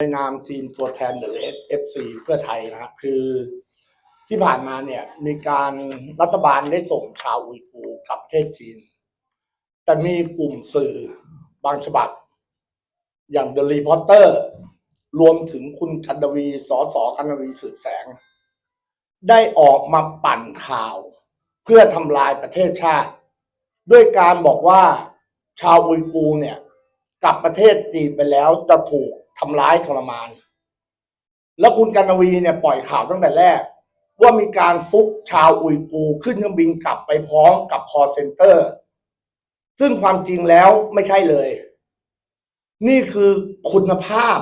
ในนามทีมตัวแทนเดอะเอฟซีเพื่อไทยนะฮะคือที่ผ่านมาเนี่ยมีการรัฐบาลได้ส่งชาวอุยกูร์กลับประเทศจีน แต่มีกลุ่มสื่อบางฉบับ อย่างเดลีพอตเตอร์ รวมถึงคุณกันดวีสอสอกันดวีสืบแสง ได้ออกมาปั่นข่าว เพื่อทำลายประเทศชาติ ด้วยการบอกว่าชาวอุยกูร์เนี่ยกลับประเทศจีนไปแล้วจะถูก ทำร้ายทรมาน แล้วคุณกันวีเนี่ยปล่อยข่าวตั้งแต่แรก ว่ามีการฟุกชาวอุยกูร์ขึ้นเครื่องบินกลับไปพร้อมกับคอเซ็นเตอร์ ซึ่งความจริงแล้วไม่ใช่เลย นี่คือคุณภาพ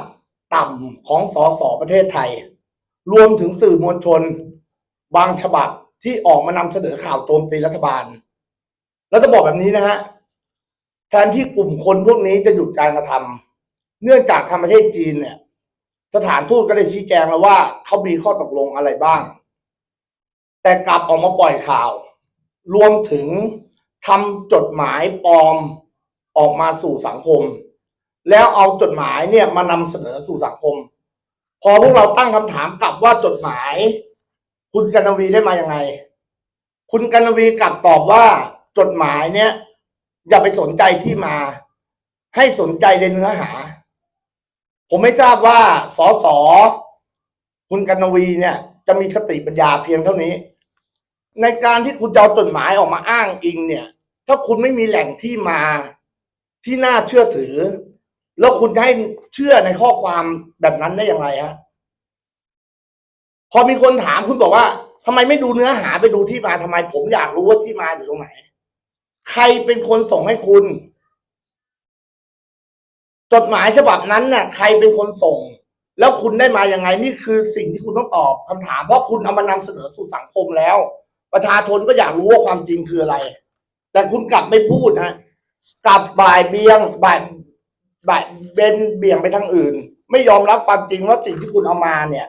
ต่ำของสสประเทศไทย รวมถึงสื่อมวลชน บางฉบับที่ออกมานำเสนอข่าวโจมตีรัฐบาล แล้วจะบอกแบบนี้นะฮะแทนที่กลุ่มคนพวกนี้จะหยุดการกระทำ เนื่องจากทางประเทศจีนเนี่ย สถานทูตก็ได้ชี้แจงแล้วว่าเขามีข้อตกลงอะไรบ้าง แต่กลับออกมาปล่อยข่าว รวมถึงทำจดหมายปลอมออกมาสู่สังคม แล้วเอาจดหมายเนี่ยมานำเสนอสู่สังคม พอพวกเราตั้งคำถามกลับว่าจดหมาย คุณกันวีได้มายังไง คุณกันวีกลับตอบว่าจดหมายเนี่ย อย่าไปสนใจที่มา ให้สนใจในเนื้อหา ผมไม่ทราบว่าสอสอคุณกันนวีเนี่ย จะมีสติปัญญาเพียงเท่านี้ ในการที่คุณจะเอาจดหมายออกมาอ้างอิงเนี่ย ถ้าคุณไม่มีแหล่งที่มาที่น่าเชื่อถือ แล้วคุณจะให้เชื่อในข้อความแบบนั้นได้อย่างไรฮะพอมีคนถามคุณบอกว่าทำไมไม่ดูเนื้อหาไปดูที่มาทำไม ผมอยากรู้ว่าที่มาอยู่ตรงไหน ใครเป็นคนส่งให้คุณ จดหมายฉบับนั้นน่ะใครเป็นคนส่ง แล้วคุณได้มายังไงนี่คือสิ่งที่คุณต้องตอบคำถาม เพราะคุณเอามานำเสนอสู่สังคมแล้ว ประชาชนก็อยากรู้ว่าความจริงคืออะไร แต่คุณกลับไม่พูดฮะกลับบ่ายเบียงบ่ายบ่ายเบนเบี่ยงไปทางอื่น ไม่ยอมรับความจริงว่าสิ่งที่คุณเอามาเนี่ย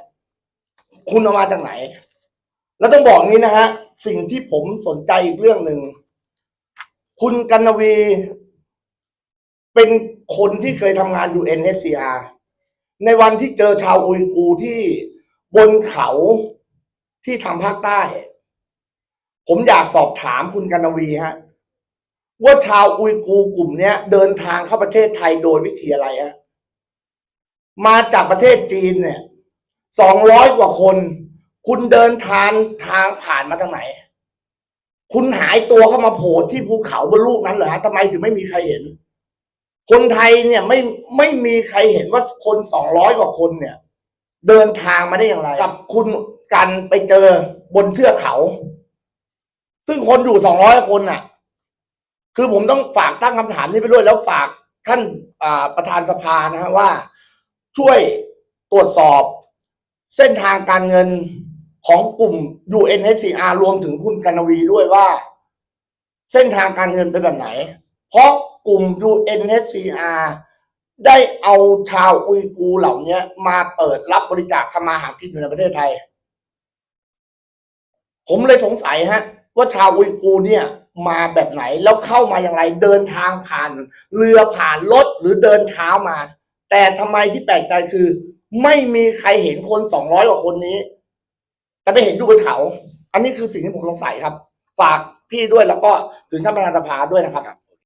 คุณเอามาจากไหน แล้วต้องบอกนี้นะฮะสิ่งที่ผมสนใจอีกเรื่องหนึ่งคุณกันวีเป็น คนที่เคยทำงาน UNHCR ในวันที่เจอชาวอุยกูร์ที่บนเขาที่ทางภาคใต้ ผมอยากสอบถามคุณกันวีฮะว่าชาวอุยกูร์กลุ่มเนี้ยเดินทางเข้าประเทศไทยโดยวิธีอะไรฮะมาจากประเทศจีนเนี่ยสองร้อยกว่าคน คุณเดินทางทางผ่านมาทางไหน คุณหายตัวเข้ามาโผล่ที่ภูเขาบนลูกนั้นเหรอฮะทำไมถึงไม่มีใครเห็น คนไทยเนี่ยไม่ไม่มีใครเห็นว่าคนสองร้อยกว่าคนเนี่ย เดินทางมาได้อย่างไร กับคุณกันไปเจอบนเทือกเขา ซึ่งคนอยู่สองร้อยคนน่ะ คือผมต้องฝากตั้งคำถามนี้ไปด้วยแล้วฝากท่านประธานสภานะฮะว่า ช่วยตรวจสอบเส้นทางการเงินของกลุ่ม UNHCR รวมถึงคุณกันวีด้วยว่า เส้นทางการเงินเป็นแบบไหน เพราะ กลุ่ม UNHCR ได้เอาชาวอุยกูเหล่านี้มาเปิดรับบริจาคทำมาหากินอยู่ในประเทศไทย ผมเลยสงสัยฮะ ว่าชาวอุยกูเนี่ย มาแบบไหนแล้วเข้ามาอย่างไร เดินทางผ่าน เรือผ่านรถหรือเดินเท้ามา แต่ทำไมที่แปลกใจคือ ไม่มีใครเห็นคนสองร้อยกว่าคนนี้ แต่ไปเห็นอยู่บนเขา อันนี้คือสิ่งที่ผมสงสัยครับ ฝากพี่ด้วยแล้วก็ถึงท่านประธานสภาด้วยนะครับ